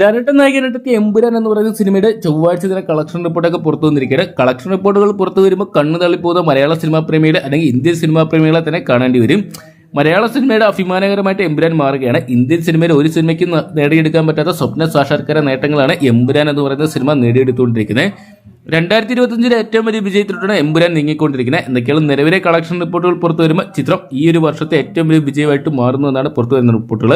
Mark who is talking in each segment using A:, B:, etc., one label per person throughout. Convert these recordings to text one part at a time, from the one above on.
A: ലാലേട്ടൻ നായകനായിട്ടെത്തിയ എമ്പുരാൻ എന്ന് പറയുന്ന സിനിമയുടെ ചൊവ്വാഴ്ച ദിന കളക്ഷൻ റിപ്പോർട്ടൊക്കെ പുറത്തു വന്നിരിക്കുകയാണ്. കളക്ഷൻ റിപ്പോർട്ടുകൾ പുറത്തു വരുമ്പോൾ കണ്ണു തള്ളിപ്പോകുന്ന മലയാള സിനിമാ പ്രേമികളെ അല്ലെങ്കിൽ ഇന്ത്യൻ സിനിമാ പ്രേമികളെ തന്നെ കാണേണ്ടി വരും. മലയാള സിനിമയുടെ അഭിമാനകരമായിട്ട് എമ്പുരാൻ മാറുകയാണ്. ഇന്ത്യൻ സിനിമയിൽ ഒരു സിനിമയ്ക്ക് നേടിയെടുക്കാൻ പറ്റാത്ത സ്വപ്ന സാക്ഷാത്കാര നേട്ടങ്ങളാണ് എമ്പുരാൻ എന്ന് പറയുന്ന സിനിമ നേടിയെടുത്തുകൊണ്ടിരിക്കുന്നത്. രണ്ടായിരത്തി ഇരുപത്തഞ്ചിലെ ഏറ്റവും വലിയ വിജയത്തിലൂടെയാണ് എമ്പുരാൻ നീങ്ങിക്കൊണ്ടിരിക്കുന്നത്. എന്തൊക്കെയാണ് നിലവിലെ കളക്ഷൻ റിപ്പോർട്ടുകൾ പുറത്തു വരുമ്പോൾ ചിത്രം ഈ ഒരു വർഷത്തെ ഏറ്റവും വലിയ വിജയമായിട്ട് മാറുന്നു എന്നാണ് പുറത്തു വരുന്ന റിപ്പോർട്ടുകൾ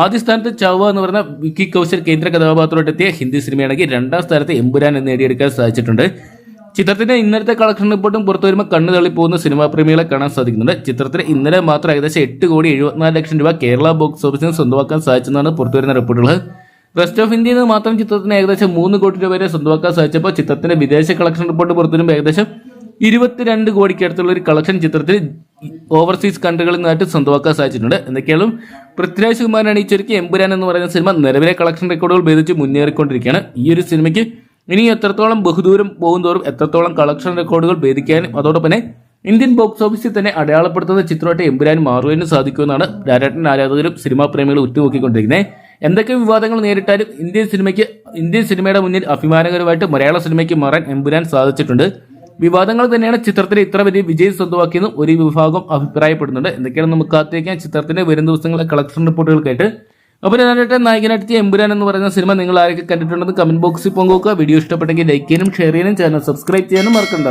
A: ആദ്യ സ്ഥാനത്ത് ചാവ എന്ന് പറഞ്ഞ വിക്കി കൗശൽ കേന്ദ്ര കഥാപാത്രമായിട്ട് എത്തിയ ഹിന്ദി സിനിമയാണെങ്കിൽ രണ്ടാം സ്ഥാനത്ത് എമ്പുരാൻ നേടിയെടുക്കാൻ സാധിച്ചിട്ടുണ്ട്. ചിത്രത്തിന്റെ ഇന്നലത്തെ കളക്ഷൻ റിപ്പോർട്ടും പുറത്തു വരുമ്പോൾ കണ്ണു തള്ളിപ്പോകുന്ന സിനിമാ പ്രേമികളെ കാണാൻ സാധിക്കുന്നുണ്ട്. ചിത്രത്തിന് ഇന്നലെ മാത്രം ഏകദേശം എട്ട് കോടി എഴുപത്തിനാല് ലക്ഷം രൂപ കേരള ബോക്സ് ഓഫീസിന് സ്വന്തമാക്കാൻ സാധിച്ചെന്നാണ് പുറത്തു വരുന്ന റിപ്പോർട്ടുകൾ റെസ്റ്റ് ഓഫ് ഇന്ത്യയിൽ നിന്ന് മാത്രം ചിത്രത്തിന് ഏകദേശം മൂന്ന് കോടി രൂപ വരെ സ്വന്തമാക്കാൻ സാധിച്ചപ്പോൾ ചിത്രത്തിന്റെ വിദേശ കളക്ഷൻ റിപ്പോർട്ട് പുറത്തു വരുമ്പോൾ ഏകദേശം ഇരുപത്തിരണ്ട് കോടിക്ക് അടുത്തുള്ള ഒരു കളക്ഷൻ ചിത്രത്തിൽ ഓവർസീസ് കൺട്രികളിൽ നിന്നായിട്ട് സ്വന്തമാക്കാൻ സാധിച്ചിട്ടുണ്ട്. എന്തൊക്കെയാണ് പൃഥ്വിരാജ് കുമാരൻ ഈ ചുരുക്കി എമ്പുരാൻ എന്ന് പറയുന്ന സിനിമ നിലവിലെ കളക്ഷൻ റെക്കോർഡുകൾ ഭേദിച്ച് മുന്നേറിക്കൊണ്ടിരിക്കുകയാണ്. ഈ ഒരു സിനിമയ്ക്ക് ഇനി എത്രത്തോളം ബഹുദൂരം പോകുന്തോറും എത്രത്തോളം കളക്ഷൻ റെക്കോർഡുകൾ ഭേദിക്കാനും അതോടൊപ്പം തന്നെ ഇന്ത്യൻ ബോക്സ് ഓഫീസിൽ തന്നെ അടയാളപ്പെടുത്തുന്ന ചിത്രമായിട്ട് എമ്പുരാൻ മാറുവാനും സാധിക്കുമെന്നാണ് ധാരാട്ടൻ ആരാധകരും സിനിമാ പ്രേമികളും ഉറ്റുനോക്കിക്കൊണ്ടിരിക്കുന്നത്. എന്തൊക്കെ വിവാദങ്ങൾ നേരിട്ടാലും ഇന്ത്യൻ സിനിമയ്ക്ക് ഇന്ത്യൻ സിനിമയുടെ മുന്നിൽ അഭിമാനകരമായിട്ട് മലയാള സിനിമയ്ക്ക് മാറാൻ എമ്പുരാൻ സാധിച്ചിട്ടുണ്ട്. വിവാദങ്ങൾ തന്നെയാണ് ചിത്രത്തിന് ഇത്ര വലിയ വിജയം സ്വന്തമാക്കിയെന്നും ഒരു വിഭാഗം അഭിപ്രായപ്പെടുന്നുണ്ട്. എന്തൊക്കെയാണ് നമുക്ക് കാത്തിരിക്കാൻ ചിത്രത്തിന്റെ വരും ദിവസങ്ങളിലെ കളക്ഷൻ റിപ്പോർട്ടുകൾക്കായിട്ട് അപ്പോൾ ഞാനായിട്ട് നായകനായിട്ട് എമ്പുരാൻ എന്ന് പറയുന്ന സിനിമ നിങ്ങൾ ആരൊക്കെ കണ്ടിട്ടുണ്ടെന്ന് കമന്റ് ബോക്സിൽ പങ്കുവെക്കുക. വീഡിയോ ഇഷ്ടപ്പെട്ടെങ്കിൽ ലൈക്ക് ചെയ്യാനും ഷെയർ ചെയ്യാനും ചാനൽ സബ്സ്ക്രൈബ് ചെയ്യാനും മറക്കണ്ട.